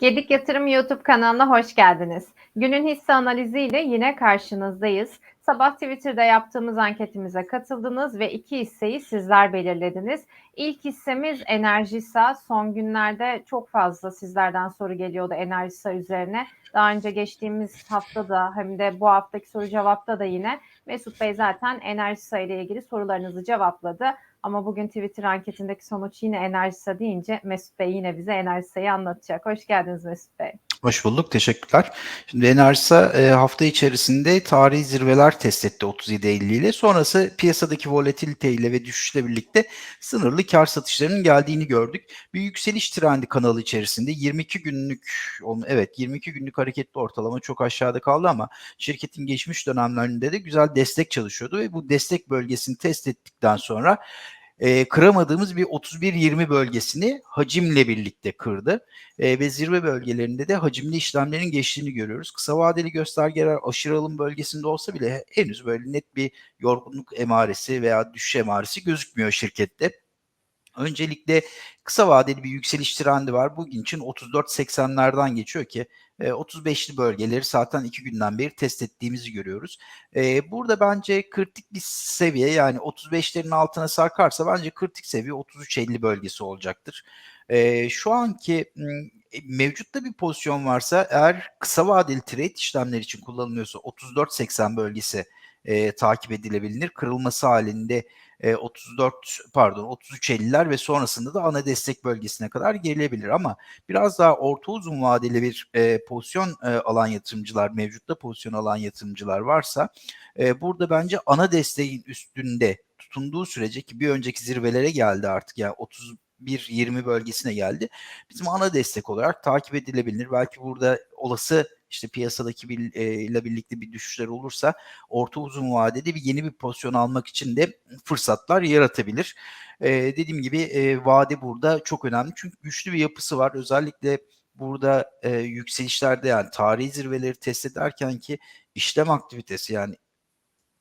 Gedik Yatırım YouTube kanalına hoş geldiniz. Günün hisse analiziyle yine karşınızdayız. Sabah Twitter'da yaptığımız anketimize katıldınız ve iki hisseyi sizler belirlediniz. İlk hissemiz Enerjisa. Son günlerde çok fazla sizlerden soru geliyordu Enerjisa üzerine. Daha önce geçtiğimiz hafta da hem de bu haftaki soru cevapta da yine Mesut Bey zaten Enerjisa ile ilgili sorularınızı cevapladı. Ama bugün Twitter anketindeki sonuç yine Enerjisa deyince Mesut Bey yine bize Enerjisa'yı anlatacak. Hoş geldiniz Mesut Bey. Hoş bulduk, teşekkürler. Şimdi Enerjisa e, hafta içerisinde tarihi zirveler test etti 37.50 ile. Sonrası piyasadaki volatilite ile ve düşüşle birlikte sınırlı kar satışlarının geldiğini gördük. Bir yükseliş trendi kanalı içerisinde 22 günlük, evet 22 günlük hareketli ortalama çok aşağıda kaldı ama şirketin geçmiş dönemlerinde de güzel destek çalışıyordu ve bu destek bölgesini test ettikten sonra e, kıramadığımız bir 31-20 bölgesini hacimle birlikte kırdı. E, ve zirve bölgelerinde de hacimli işlemlerin geçtiğini görüyoruz. Kısa vadeli göstergeler aşırı alım bölgesinde olsa bile henüz böyle net bir yorgunluk emaresi veya düşüş emaresi gözükmüyor şirkette. Öncelikle kısa vadeli bir yükseliş trendi var. Bugün için 34.80'lerden geçiyor ki 35'li bölgeleri zaten iki günden beri test ettiğimizi görüyoruz. Burada bence kritik bir seviye yani 35'lerin altına sarkarsa bence kritik seviye 33.50 bölgesi olacaktır. Şu anki mevcutta bir pozisyon varsa eğer kısa vadeli trade işlemler için kullanılıyorsa 34.80 bölgesi e, takip edilebilir. Kırılması halinde e, 34 pardon 33.50'ler ve sonrasında da ana destek bölgesine kadar gelebilir ama biraz daha orta uzun vadeli bir e, pozisyon e, alan yatırımcılar mevcutta pozisyon alan yatırımcılar varsa e, burada bence ana desteğin üstünde tutunduğu sürece ki bir önceki zirvelere geldi artık yani 30 1.20 bölgesine geldi. Bizim ana destek olarak takip edilebilir. Belki burada olası işte piyasadaki bir, e, ile birlikte bir düşüşler olursa orta uzun vadede bir yeni bir pozisyon almak için de fırsatlar yaratabilir. E, dediğim gibi e, vade burada çok önemli çünkü güçlü bir yapısı var. Özellikle burada e, yükselişlerde yani tarihi zirveleri test ederken ki işlem aktivitesi yani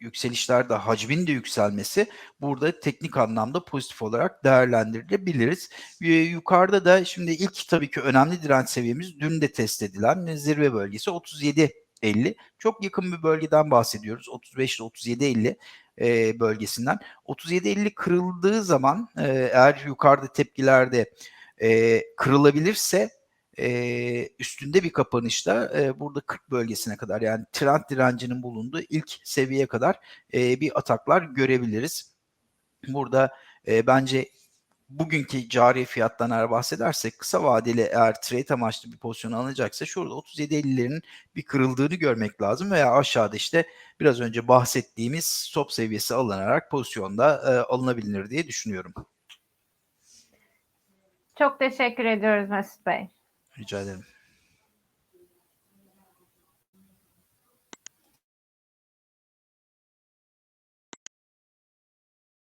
yükselişlerde hacmin de yükselmesi burada teknik anlamda pozitif olarak değerlendirilebiliriz. Yukarıda da şimdi ilk tabii ki önemli direnç seviyemiz dün de test edilen zirve bölgesi 37 50. Çok yakın bir bölgeden bahsediyoruz. 35 ile 37 50 e, bölgesinden. 37 50 kırıldığı zaman e, eğer yukarıda tepkilerde e, kırılabilirse e, üstünde bir kapanışta e, burada 40 bölgesine kadar yani trend direncinin bulunduğu ilk seviyeye kadar e, bir ataklar görebiliriz. Burada e, bence bugünkü cari fiyattan eğer bahsedersek kısa vadeli eğer trade amaçlı bir pozisyon alınacaksa şurada 37.50'lerin bir kırıldığını görmek lazım veya aşağıda işte biraz önce bahsettiğimiz stop seviyesi alınarak pozisyonda e, alınabilir diye düşünüyorum. Çok teşekkür ediyoruz Mesut Bey. Rica ederim.